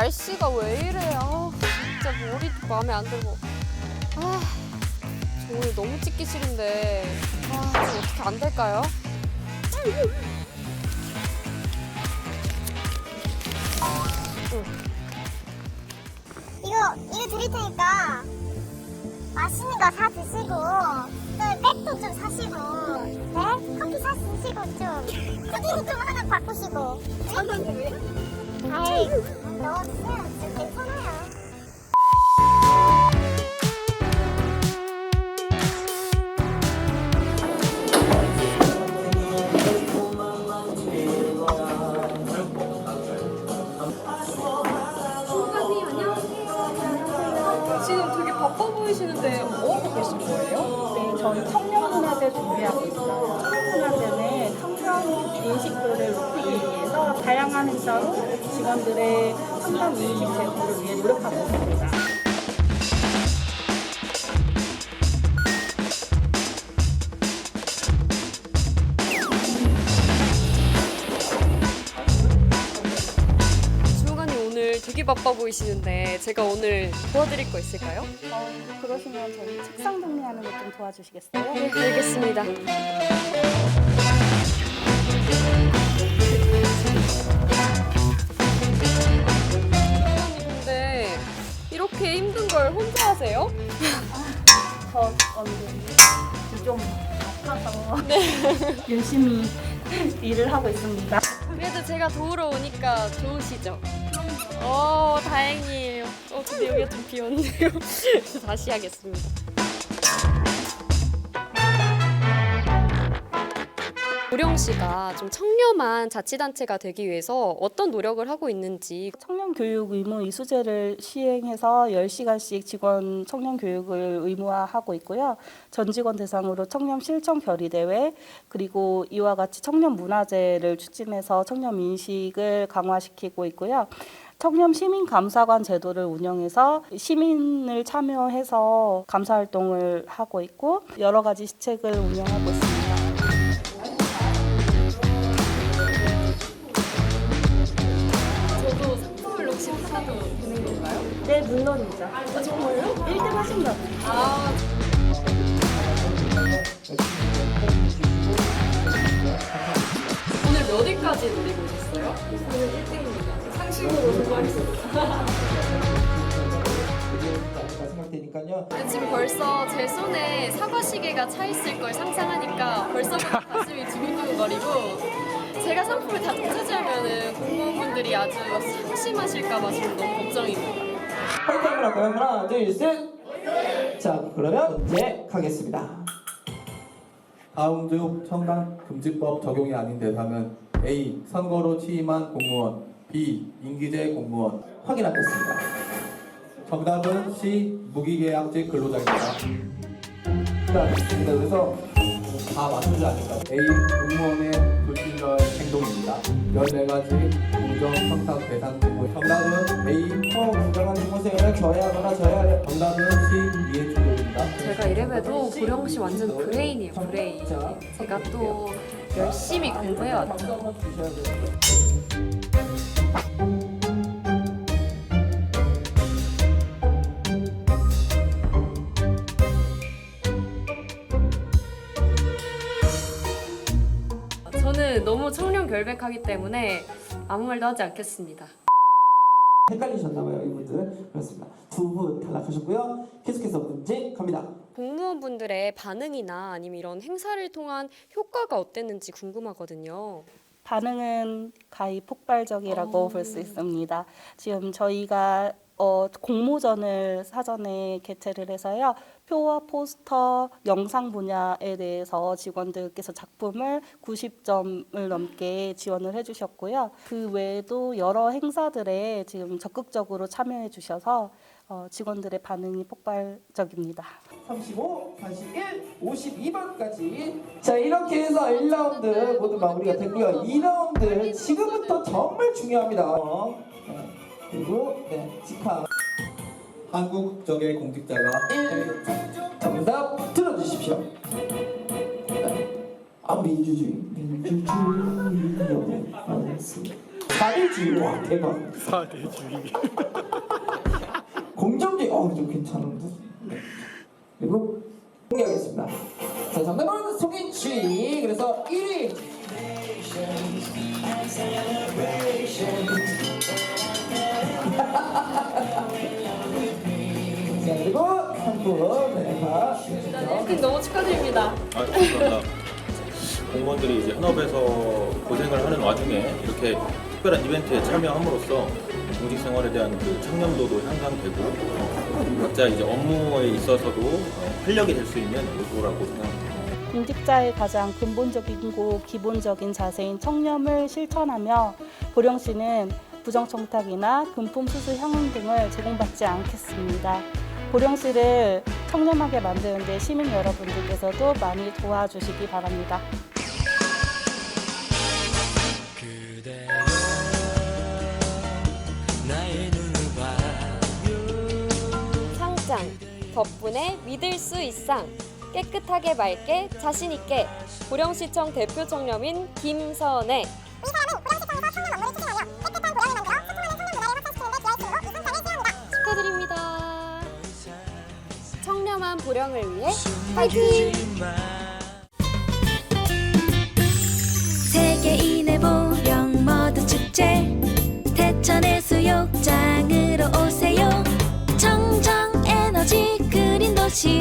날씨가 왜 이래? 아, 진짜 머리도 마음에 안 들고. 아, 저 오늘 너무 찍기 싫은데. 아, 좀 어떻게 안 될까요? 이거 이거 드릴 테니까 맛있는 거 사 드시고 또 백도 좀 사시고 네? 커피 사 드시고 좀 후기를 좀 하나 바꾸시고 저는 왜? 아이. 넣어주세요 좀 괜찮아요 다양한 행사로 직원들의 청년 인식 제고를 위해 노력하고 있습니다. 주무관님 오늘 되게 바빠 보이시는데 제가 오늘 도와드릴 거 있을까요? 어, 그러시면 저희 책상 정리하는 것 좀 도와주시겠어요? 네, 알겠습니다. 이렇게 힘든 걸 혼자 하세요? 저 언니 좀 아파서 열심히 일을 하고 있습니다. 그래도 제가 도우러 오니까 좋으시죠? 어, 다행이에요. 어, 근데 여기가 좀 비었네요. 다시 하겠습니다. 씨가 좀 청렴한 자치단체가 되기 위해서 어떤 노력을 하고 있는지 청년 교육 의무 이수제를 시행해서 10시간씩 직원 청년 교육을 의무화하고 있고요. 전 직원 대상으로 청년 실천 결의 대회 그리고 이와 같이 청년 문화제를 추진해서 청년 인식을 강화시키고 있고요. 청년 시민 감사관 제도를 운영해서 시민을 참여해서 감사 활동을 하고 있고 여러 가지 시책을 운영하고 있습니다. 몇 위까지 노리고 오셨어요? 오늘 1등입니다. 상식으로 공부하겠습니다. 생각되니까요. 지금 벌써 제 손에 사과 시계가 차 있을 걸 상상하니까 벌써부터 가슴이 두근두근거리고 제가 상품을 다 되찾으면은 공무원분들이 아주 상심하실까봐 지금 너무 걱정입니다. 화이팅 한번 할까요? 하나, 둘, 셋. 자, 그러면 문제 가겠습니다. 다음 중 청당 금지법 적용이 아닌 대상은 A. 선거로 취임한 공무원 B. 임기제 공무원 확인하겠습니다. 정답은 C. 무기계약직 근로자입니다. 자, 좋습니다. 그래서 다 맞추지 않을까. A. 공무원의 불친절 행동입니다. 14가지 우정 성탁 대상 공무 정답은 A. 어, 공정한 공무생활을 저해하거나 저해하려 정답은 C. 이해 충돌입니다. 제가 이래봬도 고령 씨 완전 브레인이에요, 브레인. 제가 또 열심히 공부해왔죠. 저는 너무 청렴 결백하기 때문에 아무 말도 하지 않겠습니다. 헷갈리셨나봐요, 이분들. 그렇습니다. 두 분 탈락하셨고요. 계속해서 문제 갑니다. 공무원분들의 반응이나 아니면 이런 행사를 통한 효과가 어땠는지 궁금하거든요. 반응은 가히 폭발적이라고 볼 수 있습니다. 지금 저희가 어, 공모전을 사전에 개최를 해서요. 표와 포스터, 영상 분야에 대해서 직원들께서 작품을 90점을 넘게 지원을 해주셨고요. 그 외에도 여러 행사들에 지금 적극적으로 참여해 주셔서 어, 직원들의 반응이 폭발적입니다. 35, 41, 52번까지. 자, 이렇게 해서 1라운드 모두 마무리가 됐고요. 2라운드 지금부터 정말 중요합니다. 어, 네. 그리고 네, 직함 한국 국적의 공직자가 1 정답 들어주십시오. 네. 아 민주주의 민주주의. 사대주의 와 대박. 사대주의. 공정주의 어좀 괜찮은데. 네. 그리고 공개하겠습니다. 자 정답은 속인주의. 그래서 1위. 자 그리고 한분 네, 다. 일단 1등 너무 축하드립니다. 아, 감사합니다. 공무원들이 이제 현업에서 고생을 하는 와중에 이렇게 특별한 이벤트에 참여함으로써 공직 생활에 대한 그 청렴도도 향상되고 각자 이제 업무에 있어서도 어, 활력이 될 수 있는 요소라고 생각합니다. 공직자의 가장 근본적이고 기본적인 자세인 청렴을 실천하며 보령 씨는 부정청탁이나 금품 수수 향응 등을 제공받지 않겠습니다. 보령 씨를 청렴하게 만드는데 시민 여러분들께서도 많이 도와주시기 바랍니다. 상장 덕분에 믿을 수 있상 깨끗하게 맑게 자신 있게 보령시청 대표 청렴인 김선혜 청렴한 보령을 위해 파이팅! 세계인의 보령 모두 축제. 대천의 수욕장으로 오세요. 청정 에너지 그린 도시